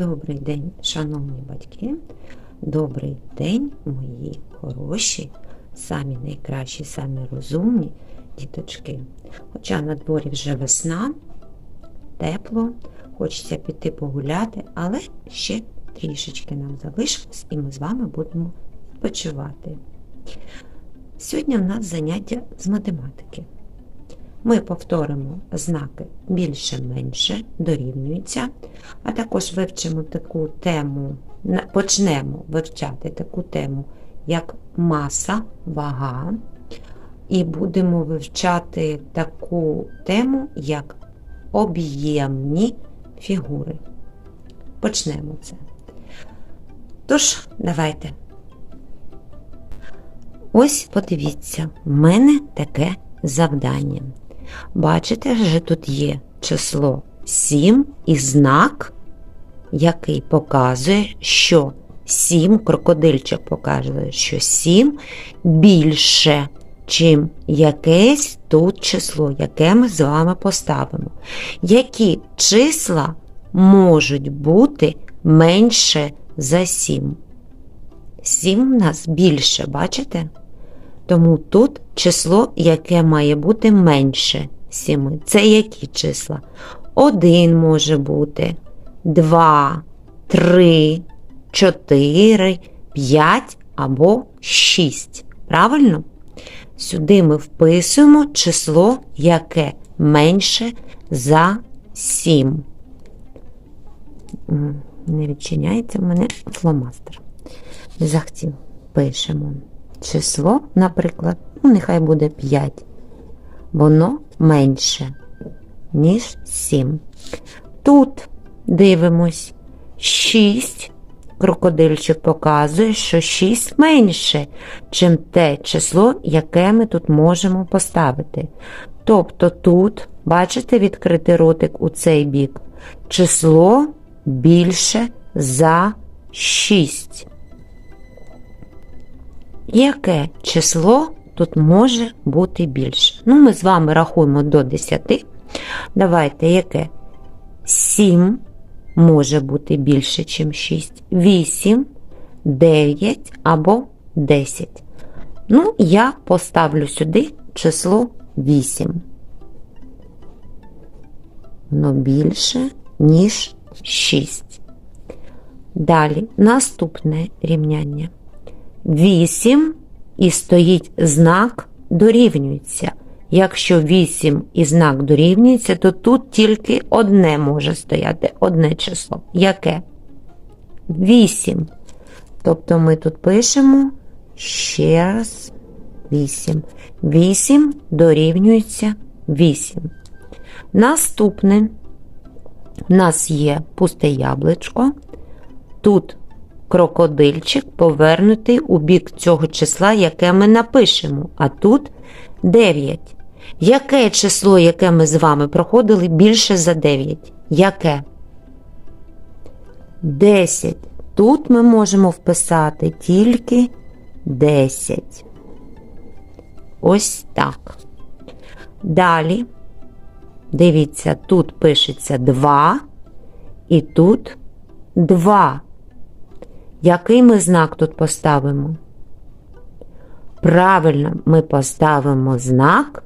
Добрий день, шановні батьки. Добрий день, мої хороші, самі найкращі, самі розумні діточки. Хоча на дворі вже весна, тепло, хочеться піти погуляти, але ще трішечки нам залишилось, і ми з вами будемо відпочивати. Сьогодні в нас заняття з математики. Ми повторимо знаки більше-менше, дорівнюється, а також вивчимо таку тему, почнемо вивчати таку тему, як маса, вага, і будемо вивчати таку тему, як об'ємні фігури. Почнемо це. Тож, давайте. Ось подивіться, в мене таке завдання. Бачите, що тут є число 7 і знак, який показує, що 7, крокодильчик показує, що 7 більше, чим якесь тут число, яке ми з вами поставимо. Які числа можуть бути менше за 7? 7 в нас більше, бачите? Тому тут число, яке має бути менше 7. Це які числа? 1 може бути, 2, 3, 4, 5 або 6. Правильно? Сюди ми вписуємо число, яке менше за 7. Не відчиняється в мене фломастер. Не. Пишемо число, наприклад, ну, нехай буде 5. Воно менше, ніж 7. Тут дивимось 6. Крокодильчик показує, що 6 менше, чим те число, яке ми тут можемо поставити. Тобто тут, бачите, відкритий ротик у цей бік, число більше за 6. Яке число тут може бути більше? Ну, ми з вами рахуємо до 10. Давайте, яке? 7 може бути більше, ніж 6. 8, 9 або 10. Ну, я поставлю сюди число 8. Воно більше, ніж 6. Далі, наступне рівняння. 8 і стоїть знак дорівнюється. Якщо 8 і знак дорівнюється, то тут тільки одне може стояти, одне число. Яке? 8. Тобто ми тут пишемо ще раз 8. 8 дорівнюється 8. Наступне у нас є пусте яблучко. Тут крокодильчик повернутий у бік цього числа, яке ми напишемо. А тут 9. Яке число, яке ми з вами проходили, більше за 9? Яке? 10. Тут ми можемо вписати тільки 10. Ось так. Далі, дивіться, тут пишеться 2, і тут 2. Який ми знак тут поставимо? Правильно, ми поставимо знак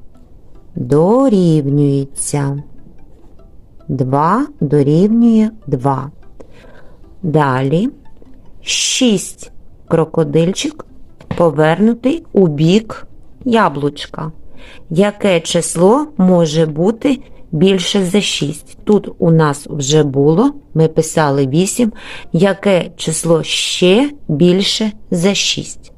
дорівнюється. 2 дорівнює 2. Далі 6 крокодильчик повернутий у бік яблучка. Яке число може бути більше за 6? Тут у нас вже було, ми писали 8. Яке число ще більше за 6?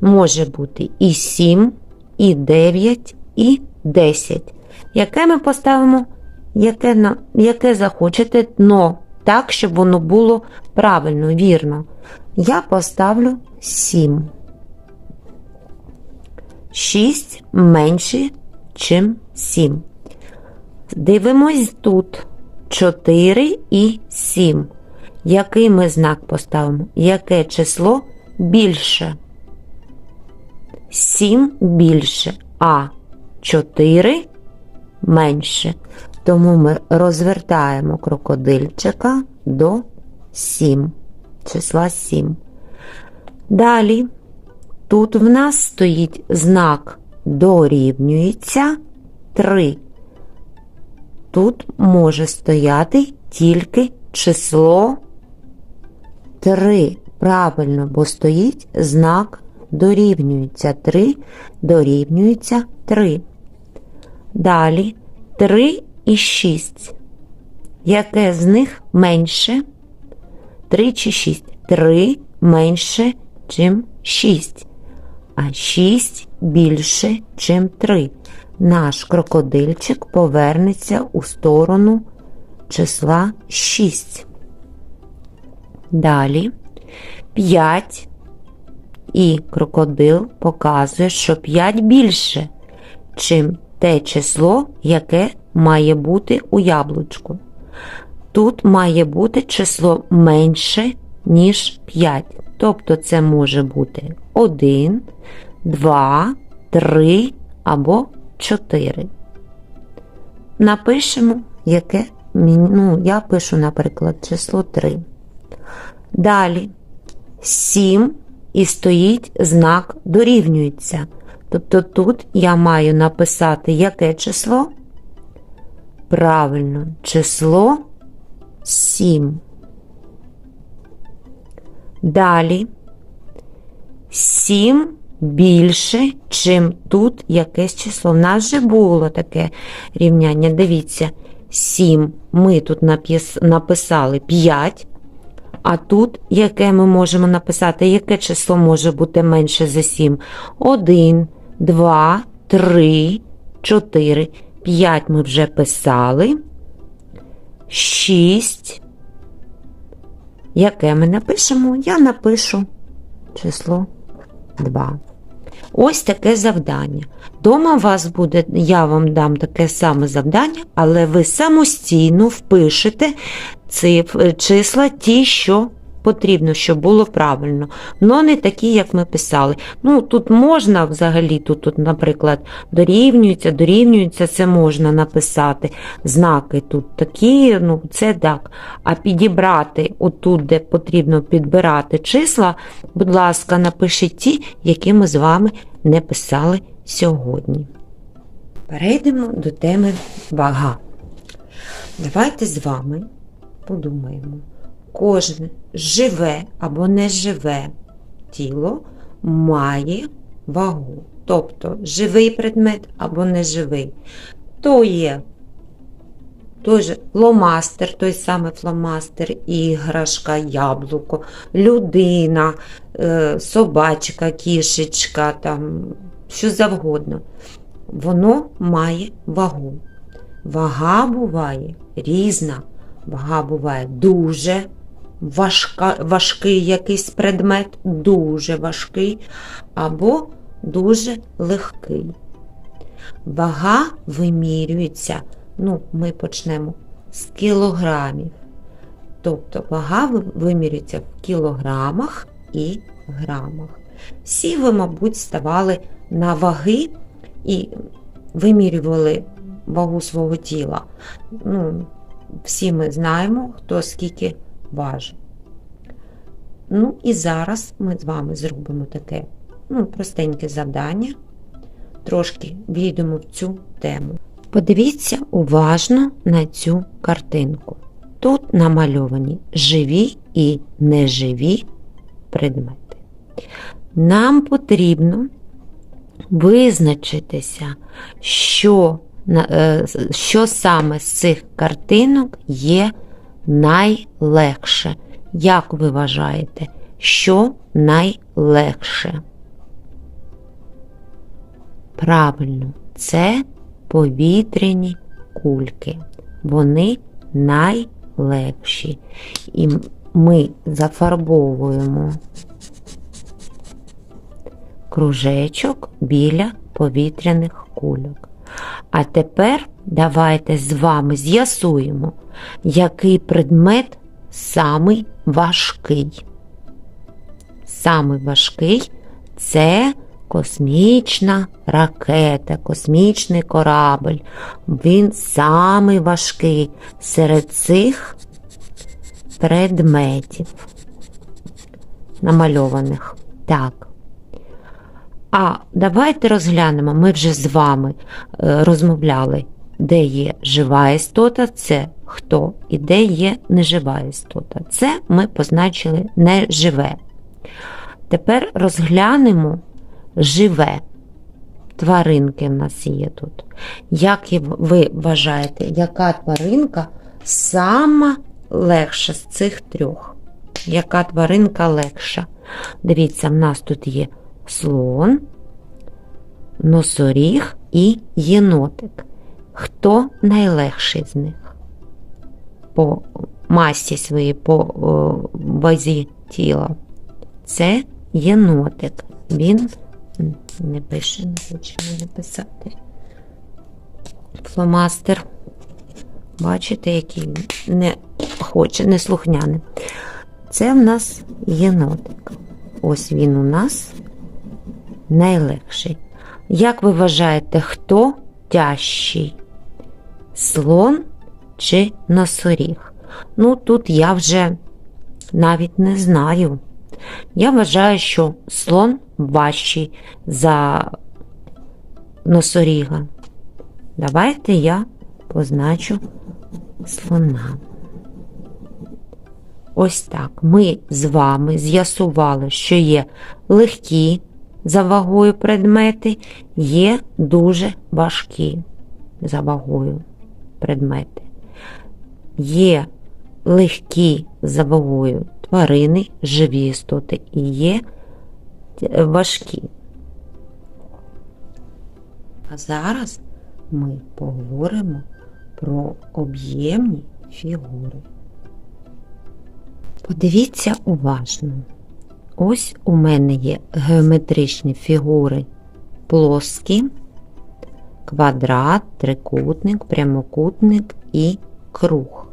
Може бути і 7, і 9, і 10. Яке ми поставимо, яке, яке захочете, но так, щоб воно було правильно, вірно. Я поставлю 7. 6 менше, чим 7. Дивимось тут 4 і 7. Який ми знак поставимо? Яке число більше? 7 більше, а 4 менше. Тому ми розвертаємо крокодильчика до 7, числа 7. Далі, тут в нас стоїть знак дорівнюється 3. Тут може стояти тільки число 3. Правильно, бо стоїть знак дорівнюється 3, дорівнюється 3. Далі 3 і 6. Яке з них менше? 3 чи 6? 3 менше, чим 6. А 6 більше, чим 3. Наш крокодильчик повернеться у сторону числа 6. Далі 5 і крокодил показує, що 5 більше, чим те число, яке має бути у яблучку. Тут має бути число менше, ніж 5. Тобто це може бути 1, 2, 3 або 4. Напишемо, яке ну, я пишу, наприклад, число 3. Далі 7 і стоїть знак дорівнюється. Тобто тут я маю написати яке число? Правильно, число 7. Далі 7 більше, чим тут якесь число. У нас же було таке рівняння. Дивіться, 7 ми тут написали 5, а тут яке ми можемо написати, яке число може бути менше за 7? 1, 2, 3, 4, 5 ми вже писали. 6. Яке ми напишемо? Я напишу число 2. Ось таке завдання. Дома вас буде, я вам дам таке саме завдання, але ви самостійно впишете циф, числа ті, що потрібно, щоб було правильно. Но не такі, як ми писали. Ну, тут можна взагалі, тут, тут, наприклад, дорівнюється, дорівнюється, це можна написати. Знаки тут такі, ну, це так. А підібрати отут, де потрібно підбирати числа, будь ласка, напишіть ті, які ми з вами не писали сьогодні. Перейдемо до теми вага. Давайте з вами подумаємо. Кожне живе або неживе тіло має вагу. Тобто живий предмет або неживий. То є той же фломастер, той самий фломастер, іграшка, яблуко, людина, е, собачка, кішечка, там, що завгодно. Воно має вагу. Вага буває різна. Вага буває дуже важка, важкий якийсь предмет, дуже важкий, або дуже легкий. Вага вимірюється, ну, ми почнемо з кілограмів. Тобто вага вимірюється в кілограмах і грамах. Всі ви, мабуть, ставали на ваги і вимірювали вагу свого тіла. Ну, всі ми знаємо, хто скільки важить. Ну і зараз ми з вами зробимо таке ну, простеньке завдання, трошки війдемо в цю тему. Подивіться уважно на цю картинку. Тут намальовані живі і неживі предмети. Нам потрібно визначитися, що, е, що саме з цих картинок є найлегше. Як ви вважаєте, що найлегше? Правильно, це повітряні кульки. Вони найлегші. І ми зафарбовуємо кружечок біля повітряних кульок. А тепер давайте з вами з'ясуємо, який предмет самий важкий. Самий важкий це космічна ракета, космічний корабль. Він самий важкий серед цих предметів, намальованих. Так. А давайте розглянемо, ми вже з вами е, розмовляли, де є жива істота, це хто, і де є нежива істота. Це ми позначили неживе. Тепер розглянемо живе. Тваринки в нас є тут. Як ви вважаєте, яка тваринка сама легша з цих трьох? Яка тваринка легша? Дивіться, в нас тут є слон, носоріг і єнотик. Хто найлегший з них? По масі своїй, по о, вазі тіла. Це єнотик. Він не пише, не хоче мені писати. Фломастер. Бачите, який не хоче, не слухняний. Це в нас єнотик. Ось він у нас найлегший. Як ви вважаєте, хто тяжчий? Слон чи носоріг? Ну, тут я вже навіть не знаю. Я вважаю, що слон важчий за носоріга. Давайте я позначу слона. Ось так. Ми з вами з'ясували, що є легкі за вагою предмети, є дуже важкі за вагою предмети. Є легкі за вагою тварини, живі істоти і є важкі. А зараз ми поговоримо про об'ємні фігури. Подивіться уважно. Ось у мене є геометричні фігури плоскі, квадрат, трикутник, прямокутник і круг.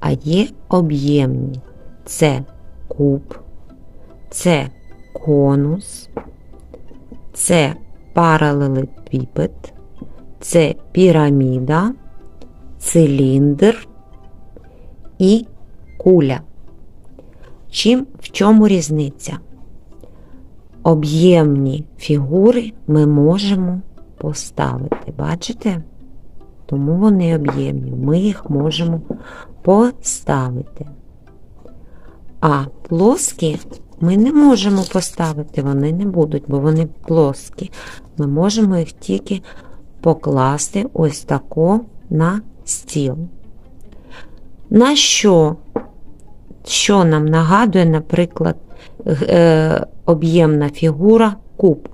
А є об'ємні це куб, це конус, це паралелепіпед, це піраміда, циліндр і куля. Чим в чому різниця? Об'ємні фігури ми можемо поставити. Бачите? Тому вони об'ємні. Ми їх можемо поставити. А плоскі ми не можемо поставити, вони не будуть, бо вони плоскі. Ми можемо їх тільки покласти ось тако на стіл. На що? Що нам нагадує, наприклад, е, об'ємна фігура куб?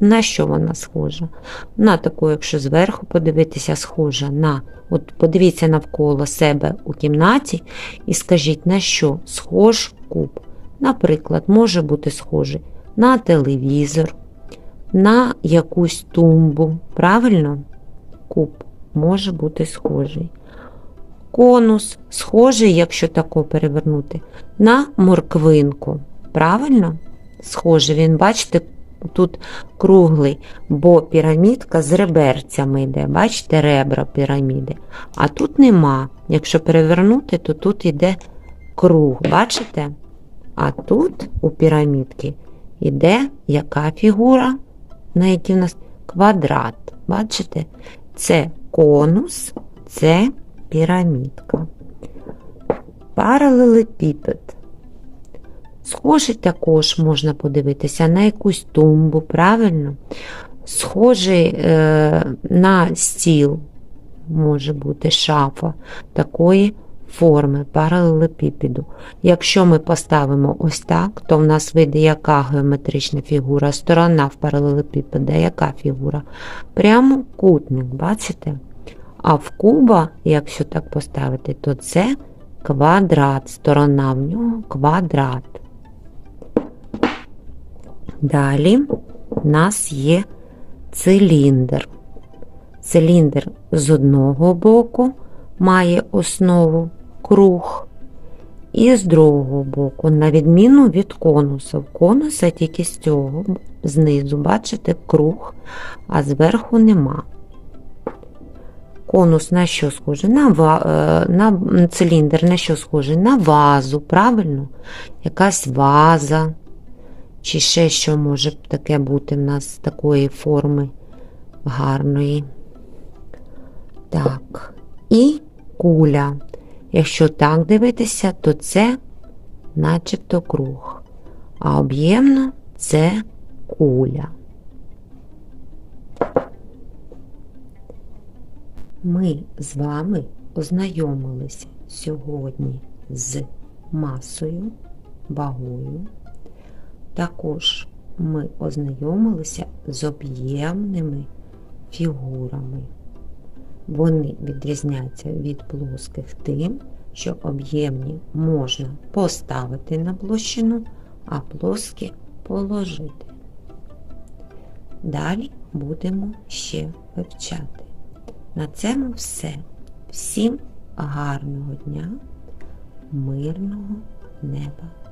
На що вона схожа? На таку, якщо зверху подивитися, схожа на, от подивіться навколо себе у кімнаті і скажіть, на що схож куб. Наприклад, може бути схожий на телевізор, на якусь тумбу. Правильно? Куб може бути схожий. Конус схожий, якщо тако перевернути, на морквинку. Правильно? Схожий він, бачите, тут круглий, бо пірамідка з реберцями йде. Бачите, ребра піраміди. А тут нема. Якщо перевернути, то тут йде круг. Бачите? А тут у пірамідки йде яка фігура, на якій у нас квадрат. Бачите? Це конус, це пірамідка. Паралелепіпед. Схожий також можна подивитися на якусь тумбу, правильно? Схожий е, на стіл, може бути шафа такої форми паралелепіпеду. Якщо ми поставимо ось так, то в нас вийде яка геометрична фігура, сторона в паралелепіпеда, яка фігура? Прямокутник, бачите? А в куба, якщо так поставити, то це квадрат, сторона в нього квадрат. Далі у нас є циліндр. Циліндр з одного боку має основу круг, і з другого боку, на відміну від конуса. В конуса тільки з цього, знизу, бачите, круг, а зверху нема. Конус на що схожий? На, е, на циліндр на що схожий? На вазу, правильно? Якась ваза. Чи ще що може таке бути в нас такої форми гарної. Так. І куля. Якщо так дивитися, то це начебто круг. А об'ємно це куля. Ми з вами ознайомилися сьогодні з масою, вагою. Також ми ознайомилися з об'ємними фігурами. Вони відрізняються від плоских тим, що об'ємні можна поставити на площину, а плоскі положити. Далі будемо ще вивчати. На цьому все. Всім гарного дня, мирного неба